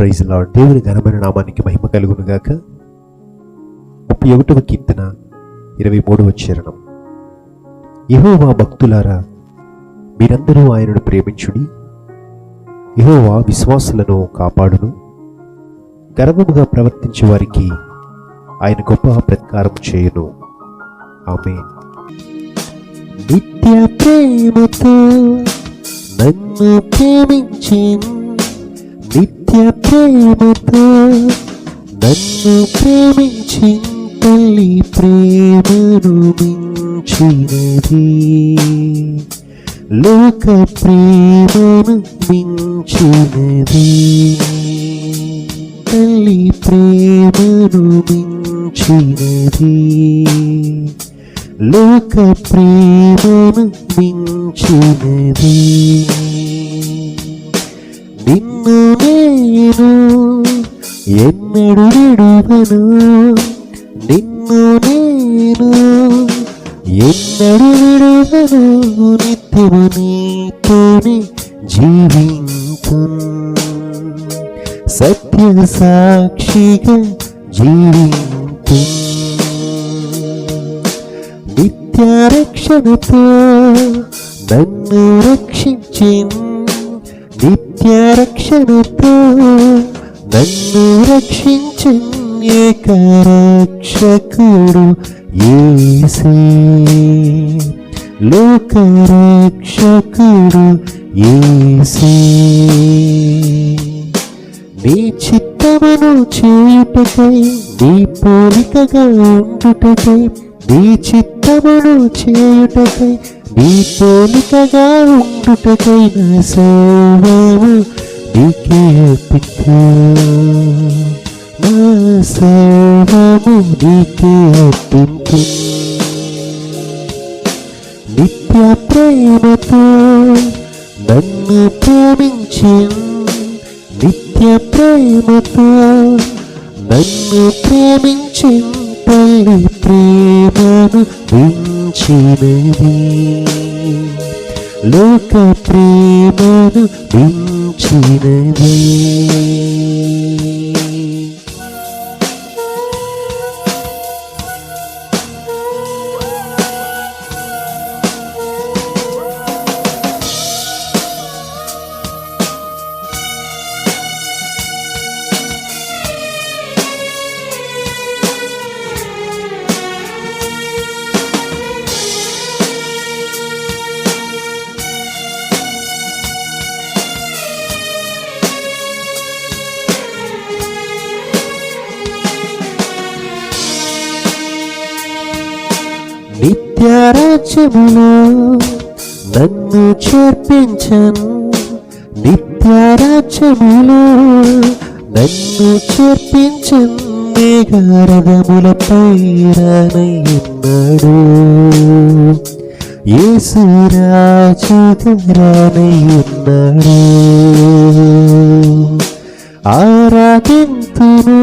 Praise lord దేవుని ఘనమైన నామానికి మహిమ కలుగును గాక. ముప్పై ఒకటవ కీర్తన ఇరవై మూడవ చరణం. యహోవా భక్తులారా మీరందరూ ఆయనను ప్రేమించుడి. యహోవా విశ్వాసులను కాపాడును. గర్వముగా ప్రవర్తించే వారికి ఆయన గొప్ప ప్రత్కారం చేయును. ఆమె నిత్య ప్రేమతో నన్ను ప్రేమించింది నిత్య ప్రేమతో నన్ను ప్రేమించి తల్లి ప్రేమను మించినది లోక ప్రేమను మించినది తల్లి ప్రేమను మించినది లోక ప్రేమను మించినది ఎన్నడు విడువను నిన్ను నేను ఎన్నడు విడువను నిత్యము నీతోనే జీవింతు సత్య సాక్షిగా జీవించు నిత్య రక్షణతో నన్ను రక్షించి నిత్య రక్షణతో నన్ను రక్షించు ఏక రక్షకుడు యేసే. లోక రక్షకుడు నీ చిత్తమును చేయుటకై నీ పోలికగా ఉండుటకై నీ చిత్తమును చేయుటకై నీ పోలికగా ఉండుటకై నా సేవము నీకే అర్పించు నా సర్వము నీకే అర్పించు నిత్య ప్రేమతో నన్ను ప్రేమించి నిత్య ప్రేమతో నన్ను ప్రేమించి తల్లి ప్రేమను వించినది లోక ప్రేమను వించి 당신을 위해 నిత్యరాజ్యములో నన్ను చేర్పించను. నిత్యరాజ్యములో నన్ను చేర్పించను. మేఘరథములపై రానయ్యున్నాడు యేసురాజుగారానయ్యున్నాడు ఆరాధింతును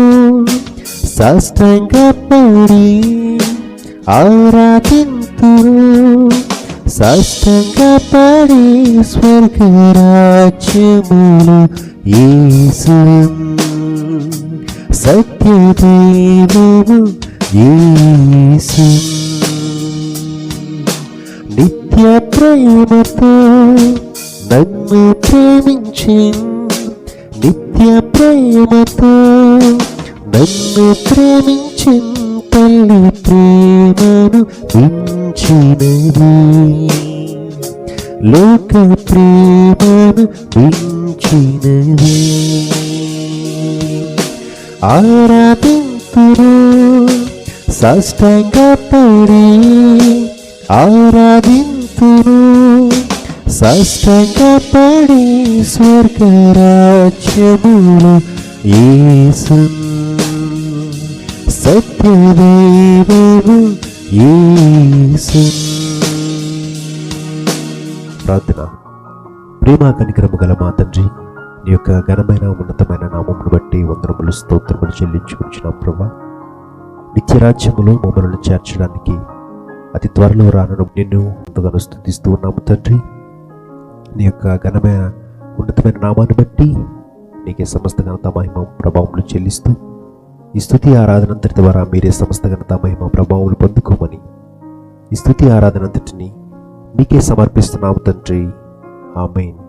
సాష్టంగపడి ఆరాధింతును సాష్టంగపడి స్వర్గరాజ్యములు యేసు సత్యదేవము యేసు నిత్య ప్రేమతో నన్ను ప్రేమించి నిత్య ప్రేమతో నన్ను ప్రేమించింది తల్లి ప్రేమను మించినది లోక ప్రేమను మించినది ఆరాధింతును సాష్టంగపడి ఆరాధింతును సాష్టంగపడి స్వర్గరాజ్యములు యేసు సత్యదేవము యేసు. ప్రార్థన. ప్రేమ కనికరము గల మా తండ్రి నీ యొక్క ఘనమైన ఉన్నతమైన నామమును బట్టి వందరములు స్తోత్రములు చెల్లించుకుంటున్నాం ప్రభా. నిత్యరాజ్యములో మమ్మల్ని చేర్చడానికి అతి త్వరలో రానను నిన్ను ఎంతగానో స్థుతిస్తూ ఉన్నాము తండ్రి. నీ యొక్క ఘనమైన ఉన్నతమైన నామాన్ని బట్టి నీకే సమస్త ఘనత మహిమ ప్రభావములు చెల్లిస్తూ ఈ స్థుతి ఆరాధనంతటి ద్వారా మీరే సమస్త ఘనత మహిమ ప్రభావములు పొందుకోమని. ఈ స్థుతి ఆరాధనంతటిని మీకే సమర్పిస్తున్నాము తండ్రి. ఆమెన్.